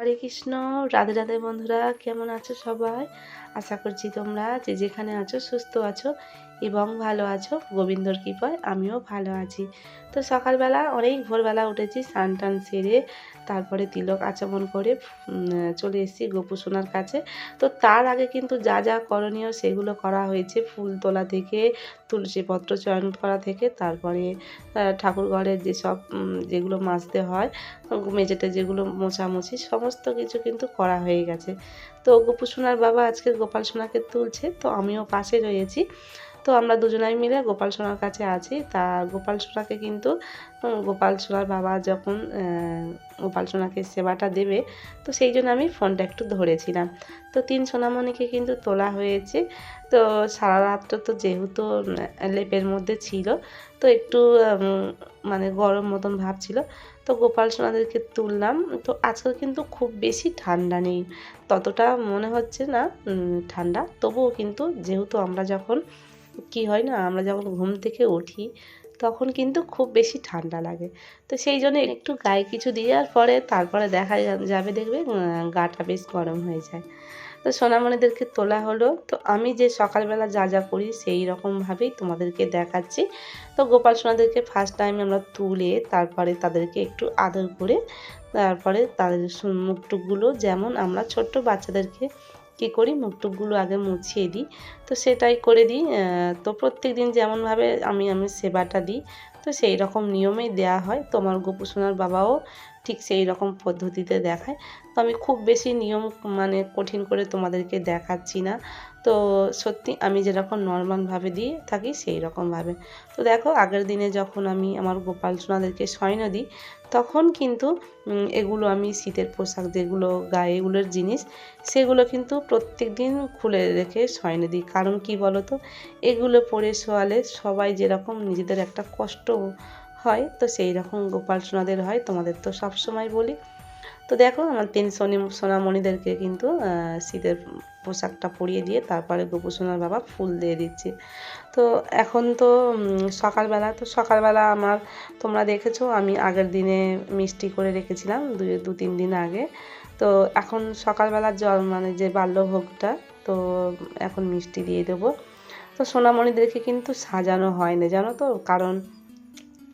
হরে কৃষ্ণ। রাধে রাধে বন্ধুরা, কেমন আছো সবাই? আশা করছি তোমরা যে যেখানে আছো, সুস্থ আছো। এবং ভালো আছো? গোবিন্দর কৃপায় আমিও ভালো আছি। তো সকালবেলা অনেক ভোরবেলা উঠেছি, স্নান টান সেরে তারপরে তিলক আচমন করে চলে এসেছি গোপু সোনার কাছে। তো তার আগে কিন্তু যা যা করণীয় সেগুলো করা হয়েছে, ফুল তোলা থেকে, তুলসী পত্র চয়ন করা থেকে, তারপরে ঠাকুর ঘরের যেসব যেগুলো মাজতে হয়, মেঝেতে যেগুলো মোছামুছি, সমস্ত কিছু কিন্তু করা হয়ে গেছে। তো গোপু সোনার বাবা আজকে গোপাল সোনাকে তুলছে, তো আমিও পাশে রয়েছি। তো আমরা দুজনাই মিলে গোপাল সোনার কাছে আছি। তা গোপাল সোনাকে কিন্তু গোপাল সোনার বাবা যখন গোপাল সোনাকে সেবাটা দেবে, তো সেই জন্য আমি ফোনটা একটু ধরেছিলাম। তো তিন সোনামণিকে কিন্তু তোলা হয়েছে। তো সারা রাত্র তো যেহেতু লেপের মধ্যে ছিল, তো একটু মানে গরম মতন ভাব ছিল, তো গোপাল সোনাদেরকে তুললাম। তো আজকাল কিন্তু খুব বেশি ঠান্ডা নেই, ততটা মনে হচ্ছে না ঠান্ডা। তবুও কিন্তু যেহেতু আমরা যখন কি হয় না, আমরা যখন ঘুম থেকে উঠি, তখন কিন্তু খুব বেশি ঠান্ডা লাগে। তো সেই জন্য একটু গায়ে কিছু দেওয়ার পরে তারপরে দেখা যাবে দেখবে গাটা বেশ গরম হয়ে যায়। তো সোনামণিদেরকে তোলা হলো। তো আমি যে সকালবেলা যা যা করি সেই রকমভাবেই তোমাদেরকে দেখাচ্ছি। তো গোপাল সোনাদেরকে ফার্স্ট টাইম আমরা তুলে তারপরে তাদেরকে একটু আদর করে, তারপরে তাদের মুখটুকগুলো যেমন আমরা ছোট্ট বাচ্চাদেরকে কী করি? মুখটুকগুলো আগে মুছিয়ে দিই। তো সেটাই করে দিই। তো প্রত্যেক দিন যেমনভাবে আমি আমি সেবাটা দিই। তো সেই রকম নিয়মেই দেয়া হয়। তোমার গোপুসোনার গোপু সোনার বাবাও ঠিক সেই রকম পদ্ধতিতে দেখায়। তো আমি খুব বেশি নিয়ম মানে কঠিন করে তোমাদেরকে দেখাচ্ছি না। তো সত্যি আমি যেরকম নর্মালভাবে দিয়ে থাকি সেই রকমভাবে তো দেখো আগের দিনে যখন আমি আমার গোপাল সোনাদেরকে শয়ন দিই, তখন কিন্তু এগুলো আমি শীতের পোশাক যেগুলো, গায়ে এগুলোর জিনিস, সেগুলো কিন্তু প্রত্যেক দিন খুলে রেখে শয়নে দিই। কারণ কি বলো তো এগুলো পরে শোয়ালে সবাই যেরকম নিজেদের একটা কষ্ট হয়, তো সেই রকম গোপাল সোনাদের হয়, তোমাদের তো সব সময় বলি। তো দেখো, আমার তিন সোনি, সোনামণিদেরকে কিন্তু শীতের পোশাকটা পরিয়ে দিয়ে তারপরে গোপু সোনার বাবা ফুল দিয়ে দিচ্ছে। তো এখন তো সকালবেলা তো সকালবেলা আমার, তোমরা দেখেছ, আমি আগের দিনে মিষ্টি করে রেখেছিলাম দু দু, তিন দিন আগে। তো এখন সকালবেলা জল মানে যে বাল্যভোগটা, তো এখন মিষ্টি দিয়ে দেবো। তো সোনামণিদেরকে কিন্তু সাজানো হয় না জানো তো, কারণ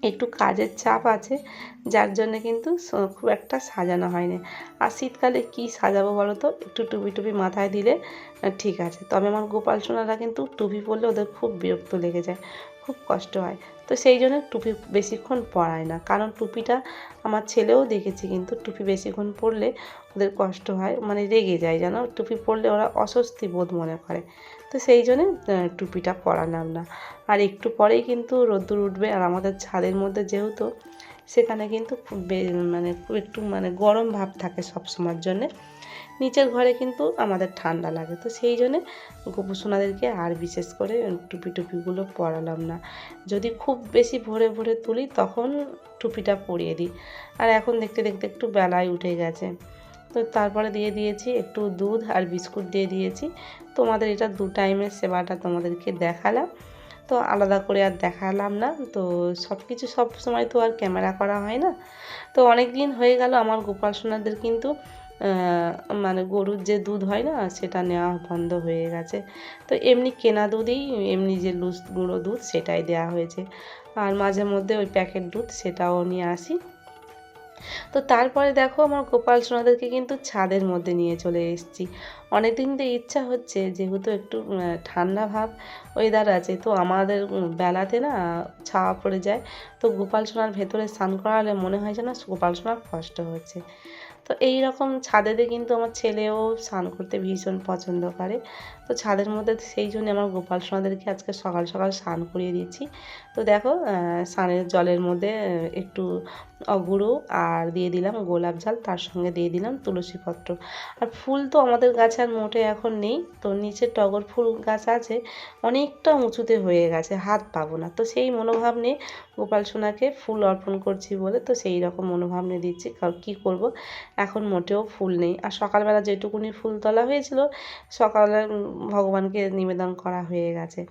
একটু কাজের চাপ আছে, যার জন্য কিন্তু খুব একটা সাজানো হয় না আর শীতকালে কি সাজাবো বলো তো? একটু টুপি টুপি মাথায় দিলে ঠিক আছে। তবে আমার গোপাল সোনারা কিন্তু টুপি পরলে ওদের খুব বিরক্ত লেগে যায়, খুব কষ্ট হয়। তো সেই জন্য টুপি বেশিক্ষণ পরায় না। কারণ টুপিটা আমার ছেলেও দেখেছি কিন্তু টুপি বেশিক্ষণ পরলে ওদের কষ্ট হয় মানে রেগে যায় যেন টুপি পরলে ওরা অস্বস্তি বোধ মনে করে। তো সেই জন্য টুপিটা পরালাম না। আর একটু পরেই কিন্তু রোদ্দুর উঠবে আর আমাদের ছাদের মধ্যে যেহেতু, সেখানে কিন্তু মানে একটু মানে গরম ভাব থাকে সব সময়ের জন্যে। নিচের ঘরে কিন্তু আমাদের ঠান্ডা লাগে। তো সেই জন্যে গোপু সোনাদেরকে আর বিশেষ করে টুপি টুপিগুলো পরালাম না। যদি খুব বেশি ভোরে ভোরে তুলি তখন টুপিটা পরিয়ে দিই। আর এখন দেখতে দেখতে একটু বেলায় উঠে গেছে। তো তারপরে দিয়ে দিয়েছি একটু দুধ আর বিস্কুট দিয়ে দিয়েছি। তোমাদের এটা দু টাইমের সেবাটা তোমাদেরকে দেখালাম। তো আলাদা করে আর দেখালাম না। তো সব কিছু সব সময় তো আর ক্যামেরা করা হয় না। তো অনেক দিন হয়ে গেল আমার গোপাল সোনাদের কিন্তু মানে গরুর যে দুধ হয় না, সেটা নেওয়া বন্ধ হয়ে গেছে। তো এমনি কেনা দুধেই, এমনি যে লুজ গুঁড়ো দুধ সেটাই দেওয়া হয়েছে। আর মাঝে মধ্যে ওই প্যাকেট দুধ সেটাও নিয়ে আসি। তো তারপরে দেখো আমার গোপাল সোনাদেরকে কিন্তু ছাদের মধ্যে নিয়ে চলে এসেছি। অনেক দিন তো ইচ্ছা হচ্ছে, যেহেতু একটু ঠান্ডা ভাব ওয়েদার আছে, তো আমাদের বেলাতে না ছাওয়া পড়ে যায়। তো গোপাল সোনার ভেতরে স্নান করালে মনে হয় যেন গোপাল সোনার কষ্ট হচ্ছে। তো এই রকম ছাদেতে কিন্তু আমার ছেলেও স্নান করতে ভীষণ পছন্দ করে। তো ছাদের মধ্যে সেই জন্য আমার গোপাল সোনাদেরকে আজকে সকাল সকাল স্নান করিয়ে দিয়েছি তো দেখো স্নানের জলের মধ্যে একটু অগুঁড়ো আর দিয়ে দিলাম গোলাপ জল, তার সঙ্গে দিয়ে দিলাম তুলসী পত্র। আর ফুল তো আমাদের গাছে আর মোটে এখন নেই, তো নিচে টগর ফুল গাছ আছে, অনেকটা উঁচুতে হয়ে গেছে, হাত পাবো না। তো সেই মনোভাব নিয়ে গোপাল সোনাকে ফুল অর্পণ করছি বলে তো সেই রকম মনোভাব নিয়ে দিচ্ছি, কারণ কী করব? এখন মোটেও ফুল নেই। আর সকালবেলা যেটুকুনি ফুল তোলা হয়েছিল সকালে ভগবানকে নিবেদন করা হয়ে গেছে।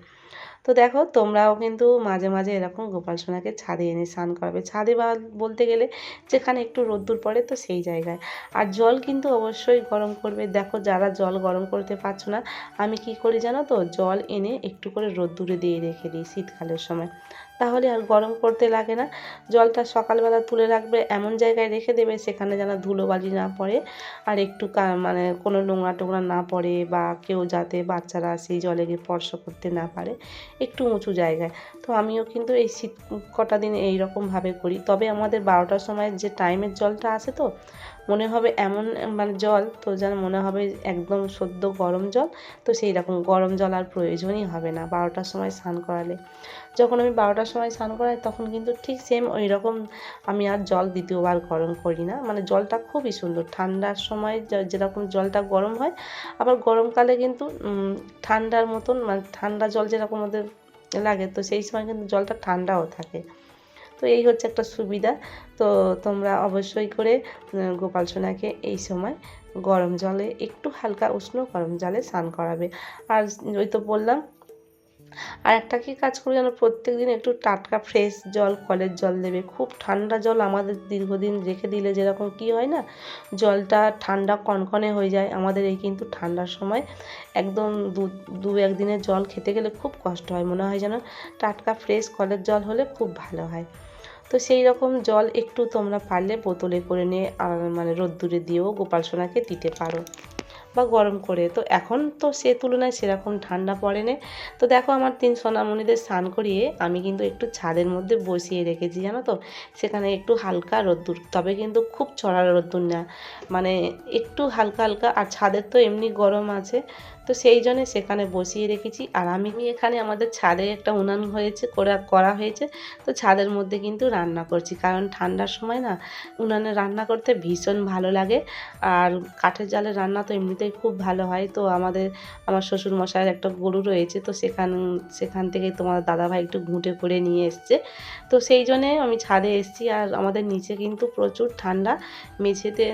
তো দেখো তোমরাও কিন্তু মাঝে মাঝে এরকম গোপাল সোনাকে ছাদে এনে স্নান করাবে। ছাদে বা বলতে গেলে যেখানে একটু রোদ্দুর পড়ে তো সেই জায়গায়। আর জল কিন্তু অবশ্যই গরম করবে। দেখো যারা জল গরম করতে পারছ না, আমি কি করি জানো তো? জল এনে একটু করে রোদ্দুরে দিয়ে রেখে দিই শীতকালের সময়। তাহলে আর গরম করতে লাগে না। জলটা সকালবেলা তুলে রাখবে, এমন জায়গায় রেখে দেবে সেখানে যেন ধুলোবালি না পড়ে আর একটু মানে কোনো নোংরা টোংরা না পড়ে বা কেউ যাতে বাচ্চারা সেই জলে গিয়ে স্পর্শ করতে না পারে, একটু উঁচু জায়গায়। তো আমিও কিন্তু এই শীত, কটা দিন এই রকমভাবে করি। তবে আমাদের বারোটার সময় যে টাইমের জলটা আসে তো মনে হবে এমন মানে জল, তো যেন মনে হবে একদম সদ্য গরম জল, তো সেই রকম গরম জল আর প্রয়োজনই হবে না বারোটার সময় স্নান করালে। যখন আমি বারোটার সময় স্নান করাই, তখন কিন্তু ঠিক সেম ওই রকম আমি আর জল দ্বিতীয়বার গরম করি না। মানে জলটা খুবই সুন্দর, ঠান্ডার সময় যেরকম জলটা গরম হয়, আবার গরমকালে কিন্তু ঠান্ডার মতন মানে ঠান্ডা জল যেরকম আমাদের লাগে, তো সেই সময় কিন্তু জলটা ঠান্ডাও থাকে। তো এই হচ্ছে একটা সুবিধা। তো তোমরা অবশ্যই করে গোপাল সোনাকে এই সময় গরম জলে, একটু হালকা উষ্ণ গরম জলে স্নান করাবে। আর ওই তো বললাম, আর একটা কি কাজ করবে যেন প্রত্যেক দিন একটু টাটকা ফ্রেশ জল, কলের জল দেবে। খুব ঠান্ডা জল আমাদের দীর্ঘদিন রেখে দিলে যেরকম কি হয় না? জলটা ঠান্ডা কনকনে হয়ে যায়। আমাদের এই কিন্তু ঠান্ডার সময় একদম দু দু একদিনের জল খেতে গেলে খুব কষ্ট হয়। মনে হয় যেন টাটকা ফ্রেশ কলের জল হলে খুব ভালো হয়। তো সেই রকম জল একটু তোমরা পারলে বোতলে করে নিয়ে মানে রোদ্দুরে দিয়েও গোপাল সোনাকে দিতে পারো বা গরম করে। তো এখন তো সে তুলনায় সেরকম ঠান্ডা পড়ে না তো দেখো আমার তিন সোনামণিদের স্নান করিয়ে আমি কিন্তু একটু ছাদের মধ্যে বসিয়ে রেখেছি, জানো তো? সেখানে একটু হালকা রোদ্দুর, তবে কিন্তু খুব চড়া রোদ্দুর না। মানে একটু হালকা হালকা, আর ছাদের তো এমনি গরম আছে। তো সেই জন্য সেখানে বসিয়ে রেখেছি। আর আমি এখানে আমাদের ছাদে একটা উনান হয়েছে, করা করা হয়েছে। তো ছাদের মধ্যে কিন্তু রান্না করছি। কারণ ঠান্ডার সময় না, উনানে রান্না করতে ভীষণ ভালো লাগে। আর কাঠের জালে রান্না তো এমনিতেই খুব ভালো হয়। তো আমাদের, আমার শ্বশুর মশাইয়ের একটা গরু রয়েছে, তো সেখান সেখান থেকে তোমার দাদাভাই একটু ঘুঁটে করে নিয়ে এসছে। তো সেই জন্যে আমি ছাদে এসেছি। আর আমাদের নিচে কিন্তু প্রচুর ঠান্ডা। মেঝেতে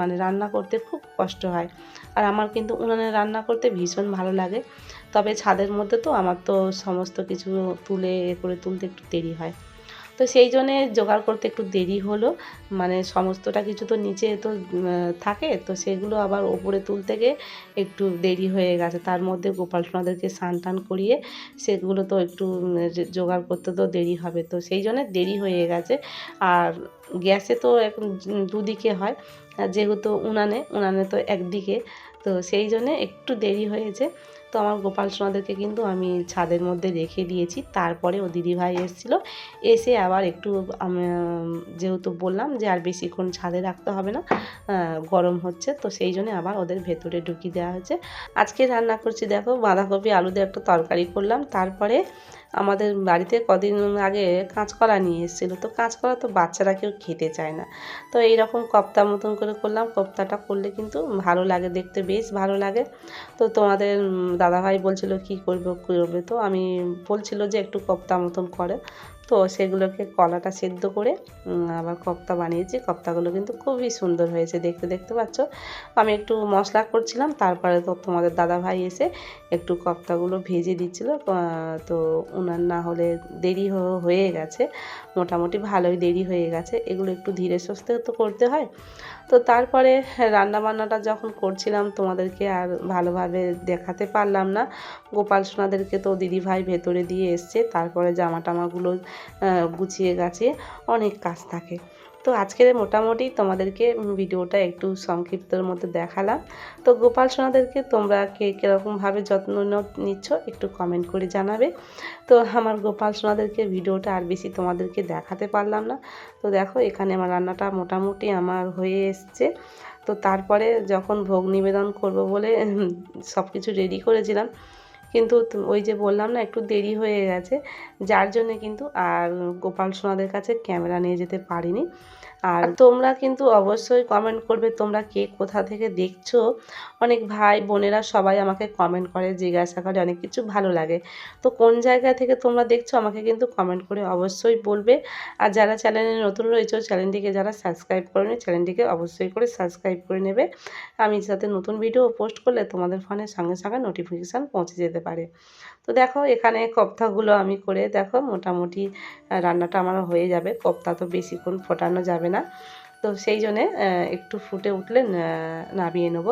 মানে রান্না করতে খুব কষ্ট হয়। আর আমার কিন্তু উনানে রান্না করতে ভীষণ ভালো লাগে। তবে ছাদের মধ্যে তো আমার তো সমস্ত কিছু তুলে করে তুলতে একটু দেরি হয়। তো সেই জন্যে জোগাড় করতে একটু দেরি হলো। মানে সমস্তটা কিছু তো নিচে তো থাকে। তো সেগুলো আবার ওপরে তুলতে গিয়ে একটু দেরি হয়ে গেছে। তার মধ্যে গোপাল সোনাদেরকে স্নান টান করিয়ে সেগুলো তো একটু জোগাড় করতে তো দেরি হবে। তো সেই জন্যে দেরি হয়ে গেছে। আর গ্যাসে তো এখন দুদিকে হয়। যেহেতু উনানে উনানে তো একদিকে। তো সেই জন্যে একটু দেরি হয়েছে। তো আমার গোপাল সোনাদেরকে কিন্তু আমি ছাদের মধ্যে রেখে দিয়েছি। তারপরে ও দিদিভাই এসেছিল। এসে আবার একটু যেহেতু বললাম যে আর বেশিক্ষণ ছাদে রাখতে হবে না গরম হচ্ছে। তো সেই জন্য আবার ওদের ভেতরে ঢুকিয়ে দেওয়া হচ্ছে আজকে রান্না করছি দেখো বাঁধাকপি, আলু দিয়ে একটা তরকারি করলাম। তারপরে আমাদের বাড়িতে কদিন আগে কাঁচকলা নিয়ে এসেছিল। তো কাঁচকলা তো বাচ্চারা কেউ খেতে চায় না। তো এই রকম কপ্তা মতন করে করলাম। কপ্তাটা করলে কিন্তু ভালো লাগে, দেখতে বেশ ভালো লাগে। তো তোমাদের দাদাভাই বলছিল কি করবে করবে। তো আমি বলছিল যে একটু কপ্তা মতন করে। তো সেগুলোকে কলাটা সেদ্ধ করে আবার কপ্তা বানিয়েছি। কপ্তাগুলো কিন্তু খুবই সুন্দর হয়েছে দেখতে দেখতে পাচ্ছ? আমি একটু মশলা করছিলাম, তারপরে তো তোমাদের দাদাভাই এসে একটু কপ্তাগুলো ভেজে দিচ্ছিল। তো উনার না হলে দেরি হয়ে গেছে, মোটামুটি ভালোই দেরি হয়ে গেছে। এগুলো একটু ধীরে সুস্থে তো করতে হয়। তো তারপরে রান্না বান্নাটা যখন করছিলাম, তোমাদেরকে আর ভালোভাবে দেখাতে পারলাম না। গোপাল সোনাদেরকে তো দিদিভাই ভেতরে দিয়ে এসছে, তারপরে জামা টামাগুলো গুছিয়ে গাছিয়ে অনেক কাজ থাকে। তো আজকের মোটামুটি তোমাদেরকে ভিডিওটা একটু সংক্ষিপ্তর মধ্যে দেখালাম। তো গোপাল সোনাদেরকে তোমরা কে কীরকমভাবে যত্ন নিচ্ছ একটু কমেন্ট করে জানাবে। তো আমার গোপাল সোনাদেরকে ভিডিওটা আর বেশি তোমাদেরকে দেখাতে পারলাম না। তো দেখো এখানে আমার রান্নাটা মোটামুটি আমার হয়ে এসছে। তো তারপরে যখন ভোগ নিবেদন করব বলে সব কিছু রেডি করেছিলাম কিন্তু ওই যে বললাম না, একটু দেরি হয়ে গেছে। যার জন্য কিন্তু আর গোপাল সোনাদের কাছে ক্যামেরা নিয়ে যেতে পারিনি। আর তোমরা কিন্তু অবশ্যই কমেন্ট করবে তোমরা কে কোথা থেকে দেখছ। অনেক ভাই বোনেরা সবাই আমাকে কমেন্ট করে, জিজ্ঞাসা করে, অনেক কিছু ভালো লাগে। তো কোন জায়গা থেকে তোমরা দেখছ আমাকে কিন্তু কমেন্ট করে অবশ্যই বলবে। আর যারা চ্যানেলে নতুন রয়েছে চ্যানেলটিকে যারা সাবস্ক্রাইব করে করেনি চ্যানেলটিকে অবশ্যই করে সাবস্ক্রাইব করে নেবে। আমি যাতে নতুন ভিডিও পোস্ট করলে তোমাদের ফোনে সঙ্গে সঙ্গে নোটিফিকেশান পৌঁছে যেতে পারে। তো দেখো, এখানে কপ্তাগুলো আমি করে দেখো, মোটামুটি রান্নাটা আমার হয়ে যাবে। কপ্তা তো বেশিক্ষণ ফোটানো যাবে না। তো সেই জন্যে একটু ফুটে উঠলে নামিয়ে নেব।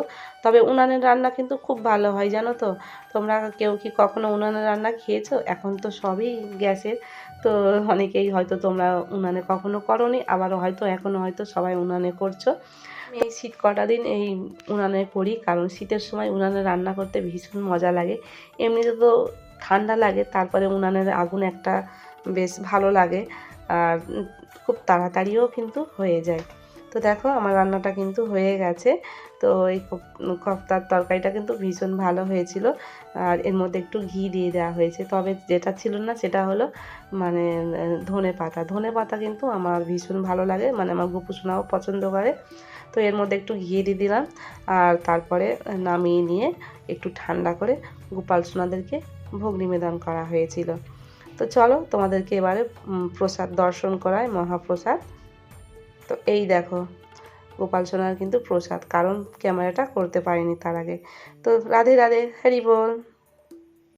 তবে উনানের রান্না কিন্তু খুব ভালো হয় জানো তো? তোমরা কেউ কি কখনো উনানের রান্না খেয়েছো? এখন তো সবই গ্যাসের। তো অনেকেই হয়তো তোমরা উনানে কখনো করনি আবারও হয়তো এখনও হয়তো সবাই উনানে করছ। এই শীত কটা দিন এই উনানে করি কারণ শীতের সময় উনানে রান্না করতে ভীষণ মজা লাগে। এমনিতে তো ঠান্ডা লাগে তারপরে উনানের আগুন একটা বেশ ভালো লাগে। আর খুব তাড়াতাড়িও কিন্তু হয়ে যায়। তো দেখো আমার রান্নাটা কিন্তু হয়ে গেছে। তো এই কপ্তার তরকারিটা কিন্তু ভীষণ ভালো হয়েছিল। আর এর মধ্যে একটু ঘি দিয়ে দেওয়া হয়েছে। তবে যেটা ছিল না সেটা হলো মানে ধনে পাতা। ধনে পাতা কিন্তু আমার ভীষণ ভালো লাগে। মানে আমার গোপুসোনাও পছন্দ করে। তো এর মধ্যে একটু ঘি দিয়ে দিলাম। আর তারপরে নামিয়ে নিয়ে একটু ঠান্ডা করে গোপাল সোনাদেরকে ভোগ নিবেদন করা হয়েছিল। তো চলো তোমাদেরকে এবারে প্রসাদ, দর্শন করায়, মহাপ্রসাদ। তো এই দেখো, গোপাল সোনার কিন্তু প্রসাদ, কারণ ক্যামেরাটা করতে পারিনি তার আগে। তো রাধে রাধে হ্যারি বল।